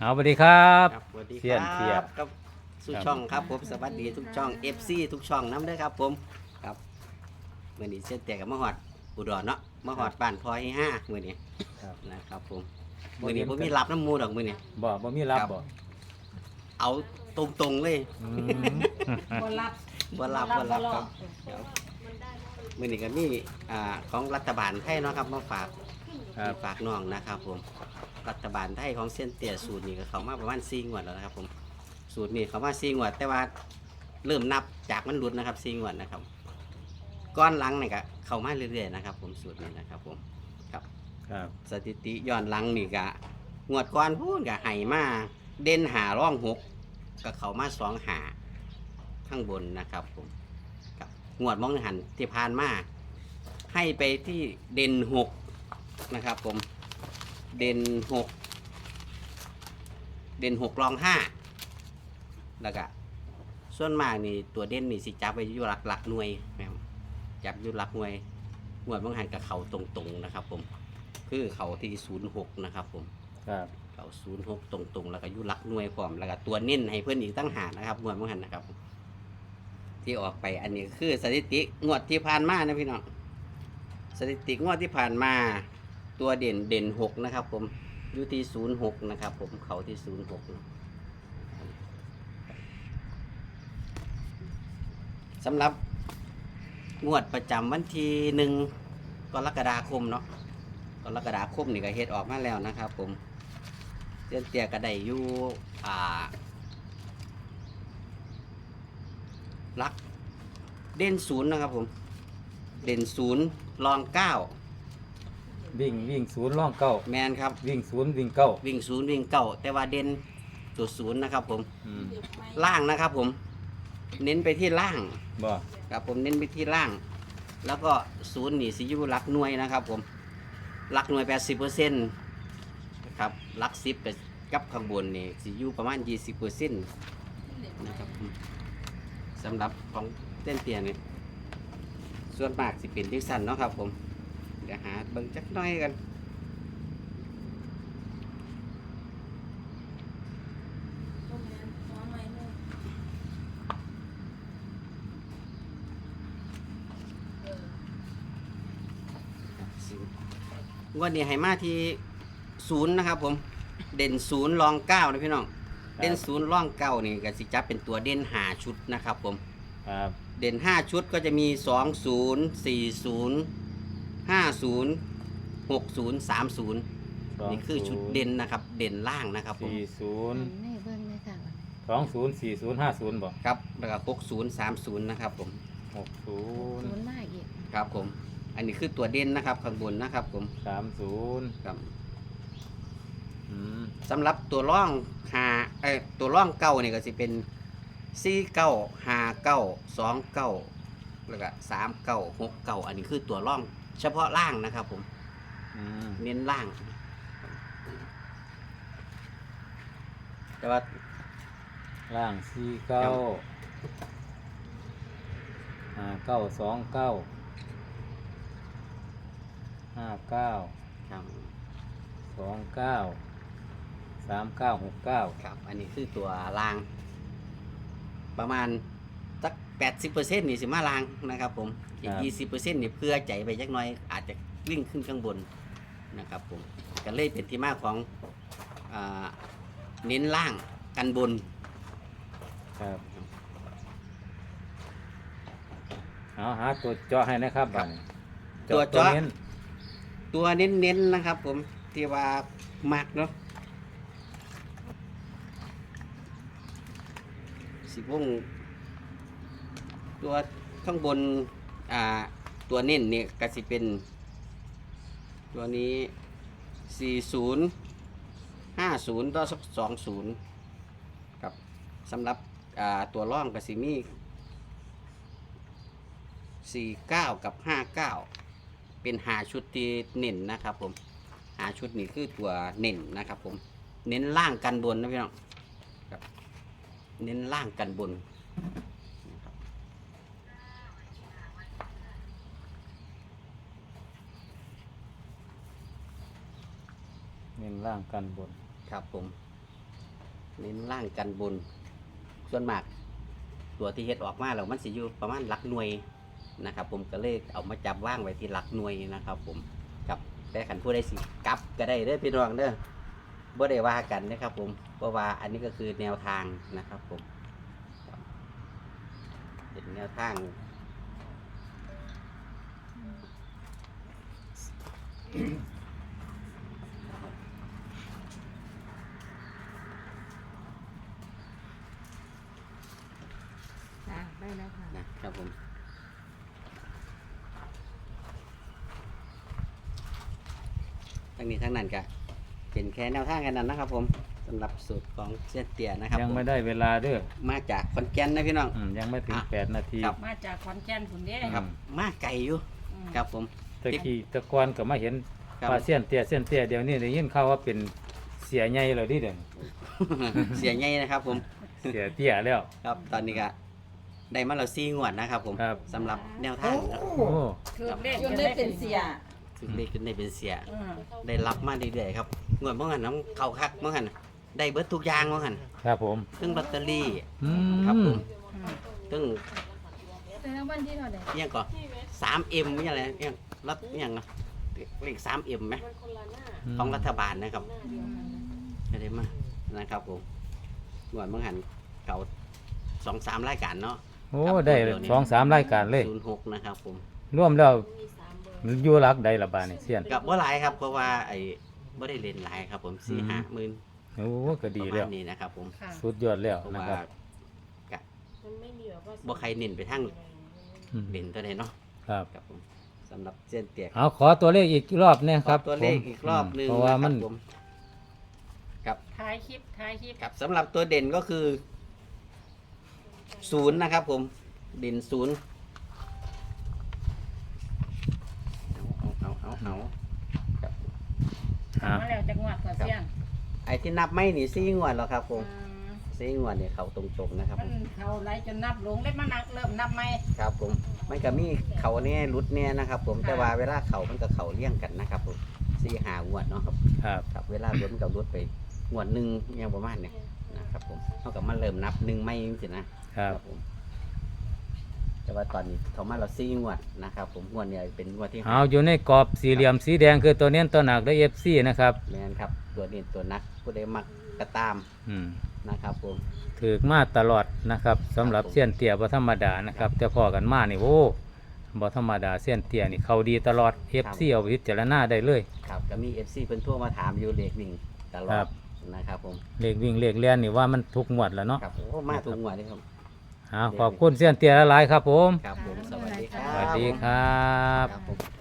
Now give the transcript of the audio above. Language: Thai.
เอาสวัสดีครับ ครับสวัสดีเสี้ยนคเสียรับกับสุช่องครับผมสวัสดีทุกช่อง FC ทุกช่องน้ำเด้อครับผมครับมื่อนี้เส้นแต่กับมะฮอดอุดรเนาะมะฮอดบ้านพลอยห้ามื่อนี้ครับ นะครับผมบ่มื่อนี้เห็นผมกันมีรับน้ำมูดอกมื่อนี้ บ่บ่มีรับครับ บ่เอาตรงๆเลยอืมบ่รับบ่รับบ่รับครับครับมื่อนี้ก็มีอ่าของรัฐบาลไทยเนาะครับมาฝากครับ ฝากน้องนะครับผม รัฐบาลไทยของเส้นเตี่ยสูตรนี้ก็เขามาประมาณ4งวดแล้วนะครับ ผมสูตรนี้เขามา4งวด แต่ว่าเริ่มนับจากมันหลุดนะครับ4งวดนะครับ ก้อนหลังนี่ก็เข้ามาเรื่อยๆนะครับ ผมสูตรนี้นะครับ ผมครับ ครับ สถิติย้อนหลังนี่ก็งวดก้อนพูดก็ไห่มาเด่นหาร่องหกก็เข้ามาสองหาข้างบนนะครับ ผมครับงวดมองหันที่ผ่านมาให้ไปที่เด่นหกนะครับ ผม เด่นหกเด่นหกรองห้าแล้วก็ส่วนมากนี่ตัวเด่นนี่สิจับไปอยู่หลักหลักหน่วยนะครับจับอยู่หลักหน่วยงวดบางหันกับเขาตรงๆนะครับ ผม คือเขาที่ศูนย์หกนะครับ ผมครับเขาศูนย์หกตรงๆ แล้วก็อยุลักหน่วยพร้อมแล้วก็ตัวเน้นให้เพื่อนอีกตั้งหากนะครับงวดบางหันนะครับ ที่ออกไปอันนี้คือสถิติงวดที่ผ่านมานะพี่น้องสถิติงวดที่ผ่านมา ตัวเด่นเด่นหกนะครับ ผมอยู่ที่ศูนย์หกนะครับ ผมเขาที่ศูนย์หกสำหรับงวดประจำวันที่หนึ่งกรกฎาคมเนาะกรกฎาคมนี่ก็เฮ็ดออกมาแล้วนะครับ ผมเตียนเตียก็ได้อยู่อ่าลักเด่นศูนย์นะครับผม เด่นศูนย์รองเก้า วิ่งวิ่งศูนย์ล่องเก้าแมนครับวิ่งศูนย์วิ่งเก้าวิ่งศูนย์วิ่งเก้าแต่ว่าเด่นตัวศูนย์นะครับผมอืมล่างนะครับผม เน้นไปที่ล่างบ่ครับผมเน้นไปที่ล่าง แล้วก็ศูนย์นี่สิอยูหลักหน่วยนะครับ ผมหลักหน่วย80เปอร์เซ็นต์นะครับหลักสิบกับข้างบนนี่สิอยู่ประมาณ20เปอร์เซ็นต์นะครับผมสำหรับของเต้นเตียนี่ส่วนมากสิเป็นดิสันเนาะครับผม เดี๋ยวหาเบิ่งจักหน้อยกันงวันนี้ให้มาที่ศูนย์นะครับ ผม เด่นศูนย์รองเก้านะพี่น้อง เด่นศูนย์รองเก้านี่ก็สิจับเป็นตัวเด่นหาชุดนะครับ ผม ครับ เด่นห้าชุดก็จะมีสองศูนย์สี่ศูนย์ ห้าศูนย์หกศูนย์สามศูนย์สองนี่คือชุดเด่นนะครับ เด่นล่างนะครับผมสี่ศูนย์นี่เบิ่งเลยค่ะสองศูนย์สี่ศูนย์ห้าศูนย์บ่ครับแล้วก็หกศูนย์สามศูนย์นะครับผมหกศูนย์ศูนย์มาอีกครับผม อันนี้คือตัวเด่นนะครับข้างบนนะครับผมสามศูนย์ครับอืมสำหรับตัวร่องหาเอ้ยตัวร่องเก้านี่ก็สิเป็นสี่เก้าห้าเก้าสองเก้าแล้วก็สามเก้าหกเก้าอันนี้คือตัวร่อง เฉพาะล่างนะครับ ผม อืมเน้นล่าง แต่ว่า ล่างสี่เก้าห้าเก้าสองเก้าห้าเก้าครับสองเก้าสามเก้าหกเก้าครับ อันนี้คือตัวล่าง ประมาณ สักแปดสิบเปอร์เซ็นต์นี่สิมาล่างนะครับผมอีกยี่สิบเปอร์เซ็นต์นี่เพื่อใจไปจักหน้อย อาจจะวิ่งขึ้นข้างบนนะครับผมก็เลยเป็นที่มาของอาเน้นล่างกันบน ครับเอาหาตัวเจาะให้นะครับครับบัดนี้ตัวเจาะน้นตัวเน้นๆนะครับผมที่ว่ามักเนาะสิวง ตัวข้างบนอ่าตัวเน้นเนี่ยก็สิเป็น ตัวนี้ 40 50ต่อ20ครับสำหรับอ่าตัวร่องก็สิมี 49 กับ 59 เป็นหาชุดที่เน้นนะครับผมหาชุดนี้คือตัวเน้นนะครับผมเน้นล่างกันบนนะพี่น้องครับเน้นล่างกันบนนะครับ เน้นล่างกันบน ครับผม เน้นล่างกันบน ส่วนมาก ตัวที่เฮ็ดออกมาแล้วมันสิอยู่ประมาณหลักหน่วยนะครับ ผมก็เลยเอามาจับว่างไว้ที่หลักหน่วยนะครับ ผมกับแต่ขันผู้ใดสิกลับก็ได้เด้อพี่น้องเด้อบ่ได้ว่ากันนะครับ ผมเพราะว่าอันนี้ก็คือแนวทางนะครับ ผมครับเป็นแนวทาง ค่ะได้แล้วค่ะ นะครับผม ทั้งนี้ทั้งนั้นก็เป็นแค่แนวทางกันนั้นนะครับ ผมสำหรับสูตรของเส้นเตี่ยนะครับยังผมไม่ได้เวลาเด้อมาจากขอนแก่นนะพี่น้อง อืมยังไม่ถึงอะแปดนาที ครับ มาจากขอนแก่นคุณเด้ครับ มาไกลอยู่อืมครับผมตะกี้ตะกอนก็มาเห็นครับปลาเสี้ยนเตี้ยเสี้ยนเตี้ยเดี๋ยวนี้ได้ยินข่าวว่าเป็นเสียใหญ่แล้วดิเด่นเสียใหญ่นะครับผม เสียเตี้ยแล้ว ครับตอนนี้ก็ได้มาเราซีงวดนะครับผมครับ สำหรับแนวทางครับ โอ้คือเลขจนได้เป็นเสีย ซึ่งเลขจนได้เป็นเสีย อืมได้รับมาเรื่อยๆครับงวดเมื่อหันน้ำเขาคักเมื่อหันได้เบิดทุกอย่างเมื่อหันครับผมซึ่งลอตเตอรี่ อืมครับผมอืมซึ่งแต่ละวันที่เท่าไหร่เอียงก่อนสามเอ็มนี่อะไรเอียงรัฐเอียงนะเลขสามเอ็มไหมของรัฐบาลนะครับก็ได้มานะครับผมงวดเมื่อหันเขาสองสามรายการเนาะโอ้ได้สองสามรายการเลย ศูนย์หกนะครับผมร่วมแล้ว อยู่หลักใดละบาดนี่เสี้ยน กับว่าหลายครับเพราะว่าไอ้ไม่ได้เล่นหลายครับ ผมสี่อืม ห้าหมื่นโอ้ก็ปดีระแล้มาว ณนี้นะครับ ผมค่ะสุดยอดแล้วเพราะนะว่าครับกะบ่ใครเน้นไปทางอืมเด่นตัวใดเนาะครับ ครับผมสำหรับเส้นเตียก เอาขอตัวเลขอีกรอบเนี่ยครับขอตัวเลขผมอีกรอบหนึงเพราะว่ามัน คบผมครับท้ายคลิปท้ายคลิปครับสำหรับตัวเด่นก็คือศูนย์นะครับผมเด่นศูนย์ เอาเอาเอาเอาเอาครับอ่ามาแล้วจังหวัดก่อเสียงไอ้ที่นับไม่นี่ซี่งวดแล้วครับผมอืมซี่งวดเนี่ยเขาตรงๆนะครับมัผนมเขาไหลจนนับหลงได้มานักเริ่มนับไหมครับผมมันก็มีเขาเนี่ยรุดเนี่ยนะครับ ผมค่ะแต่ว่าเวลาเขามันก็เขาเลี่ยงกันนะครับผมซี่หางวดเนาะครับ ครับครับเวลารถมันกับรถไปงวดหนึ่งอยังประมาณเนี่ยนะครับผมเท่ากับมันเริ่มนับหนึ่งไม่จริงๆนะครับ ผม แต่ว่าตอนนี้เขามาเราซี่งวดนะครับ ผมงวดเนี่ยเป็นงวดที่เอาอยู่ในกรอบสี่เหลี่ยมสีแดงคือตัวเน้นตัวหนักได้เอฟซีนะครับแมนครับ ตัวนี้ตัวนักผู้ใดมักกระตามอืมนะครับผมถือมาตลอดนะครับสำหรับเสี้ยนเตี้ยบ่ธรรมดานะครับแต่พอกันมานี่โอ้บ่ธรรมดาเสี้ยนเตี้ยนี่เขาดีตลอดเอฟซีเอาไปพิจารณาได้เลย ครับก็มีเอฟซีเพิ่นทั่วมาถามอยู่เลขวิ่งตลอครัดบ นะครับผม เลขวิ่งเลขเลียนนี่ว่ามันทุกงวดแล้วเนาะ ครับโอ้มาถูกงวดเลยครับเอาขอบคุณเสี้ยนเตี้ยหลายๆครับผม ครับผม สวัสดีครัสบวัสดีครับ ครับผม